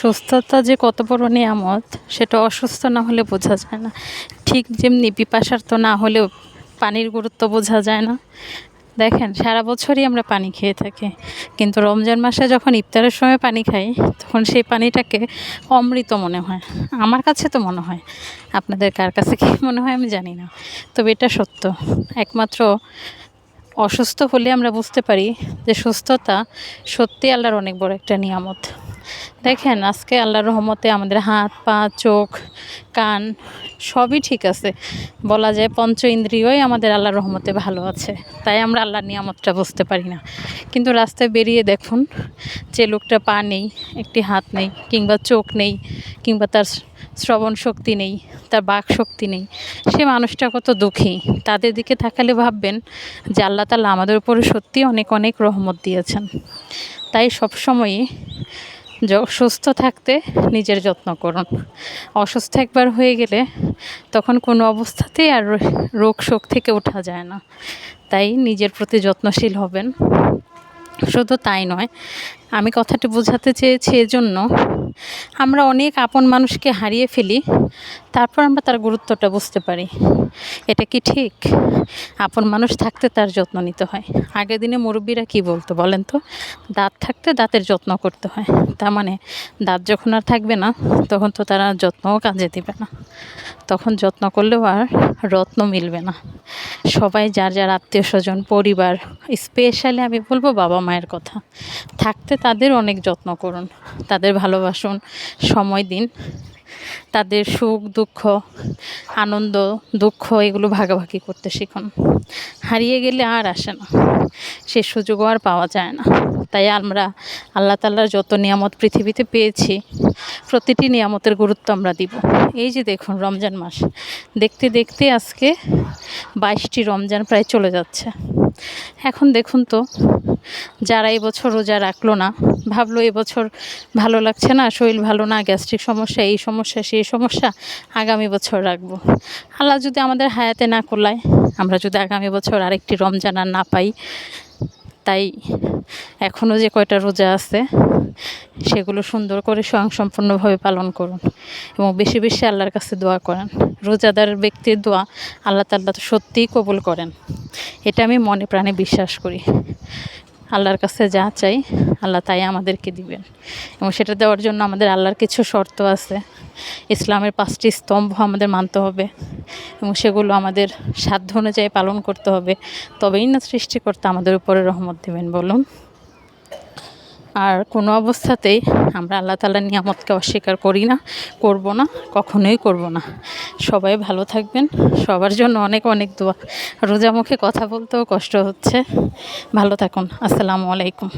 সুস্থতা যে কত বড় নিয়ামত, সেটা অসুস্থ না হলে বোঝা যায় না। ঠিক যেমনি পিপাসার তো না হলেও পানির গুরুত্ব বোঝা যায় না। দেখেন, সারা বছরই আমরা পানি খেয়ে থাকি। কিন্তু রমজান মাসে যখন ইফতারের সময় পানি খাই, তখন সেই পানিটাকে অমৃত মনে হয়। আমার কাছে তো মনে হয়। আপনাদের কার কাছে কী মনে হয় আমি জানি না। তবে এটা সত্য। একমাত্র অসুস্থ হলে আমরা বুঝতে পারি যে সুস্থতা সত্যি আল্লাহর অনেক বড় একটা নিয়ামত। দেখেন, আজকে আল্লাহর রহমতে আমাদের হাত, পা, চোখ, কান সবই ঠিক আছে। বলা যায় পঞ্চ ইন্দ্রিয়ই আমাদের আল্লাহর রহমতে ভালো আছে। তাই আমরা আল্লাহর নিয়ামতটা বুঝতে পারি না। কিন্তু রাস্তায় বেরিয়ে দেখুন যে লোকটা পা নেই, একটি হাত নেই, কিংবা চোখ নেই, কিংবা তার শ্রবণ শক্তি নেই, তার বাক শক্তি নেই। সে মানুষটা কত দুঃখী। তাদের দিকে থাকালে ভাববেন যে আল্লাহ তালা আমাদের উপরে সত্যি অনেক অনেক রহমত দিয়েছেন। তাই সবসময়ই সুস্থ থাকতে নিজের যত্ন করুন। অসুস্থ একবার হয়ে গেলে তখন কোনো অবস্থাতেই আর রোগ শোক থেকে ওঠা যায় না। তাই নিজের প্রতি যত্নশীল হবেন। শুধু তাই নয়, আমি কথাটি বোঝাতে চেয়েছি এজন্য আমরা অনেক আপন মানুষকে হারিয়ে ফেলি, তারপর আমরা তার গুরুত্বটা বুঝতে পারি। এটা কি ঠিক? আপন মানুষ থাকতে তার যত্ন নিতে হয়। আগের দিনে মুরব্বীরা কি বলতো বলেন তো? দাঁত থাকতে দাঁতের যত্ন করতে হয়। তার মানে দাঁত যখন আর থাকবে না, তখন তো তারা যত্নও কাজে দেবে না। তখন যত্ন করলেও আর রত্ন মিলবে না। সবাই, যার যার আত্মীয় স্বজন, পরিবার স্পেশালি আমি বলব বাবা মায়ের কথা। থাকতে তাদের অনেক যত্ন করুন, তাদের ভালোবাসুন, সময় দিন, তাদের সুখ, দুঃখ, আনন্দ, দুঃখ এগুলো ভাগাভাগি করতে শিখুন। হারিয়ে গেলে আর আসে না, সে সুযোগও আর পাওয়া যায় না। তাই আমরা আল্লাহ তাল্লার যত নিয়ামত পৃথিবীতে পেয়েছি, প্রতিটি নিয়ামতের গুরুত্ব আমরা দিব। এই যে দেখুন রমজান মাস, দেখতে দেখতে আজকে বাইশটি রমজান প্রায় চলে যাচ্ছে। এখন দেখুন তো, যারা এবছর রোজা রাখল না, ভাবলো এবছর ভালো লাগছে না, শরীর ভালো না, গ্যাস্ট্রিক সমস্যা, এই সমস্যা সেই সমস্যা, আগামী বছর রাখব। আল্লাহ যদি আমাদের হায়াতে না করলায় আমরা যদি আগামী বছর আরেকটি রমজান আর না পাই তাই এখনও যে কয়টা রোজা আছে, সেগুলো সুন্দর করে স্বয়ংসম্পূর্ণভাবে পালন করুন এবং বেশি বেশি আল্লাহর কাছে দোয়া করেন। রোজাদার ব্যক্তির দোয়া আল্লাহ তাল্লাহ তো সত্যিই কবুল করেন। এটা আমি মনে প্রাণে বিশ্বাস করি। আল্লাহর কাছে যা চাই, আল্লাহ তাই আমাদেরকে দিবেন। এবং সেটা দেওয়ার জন্য আমাদের আল্লাহর কিছু শর্ত আছে। ইসলামের পাঁচটি স্তম্ভ আমাদের মানতে হবে এবং সেগুলো আমাদের সাধ্য অনুযায়ী পালন করতে হবে। তবেই না সৃষ্টিকর্তা আমাদের উপরে রহমত দেবেন, বলুন। আর কোনো অবস্থাতেই আমরা আল্লাহ তালার নিয়ামতকে অস্বীকার করি না, করব না, কখনোই করব না। সবাই ভালো থাকবেন, সবার জন্য অনেক অনেক দোয়া। রোজা মুখে কথা বলতেও কষ্ট হচ্ছে। ভালো থাকুন, আসসালামু আলাইকুম।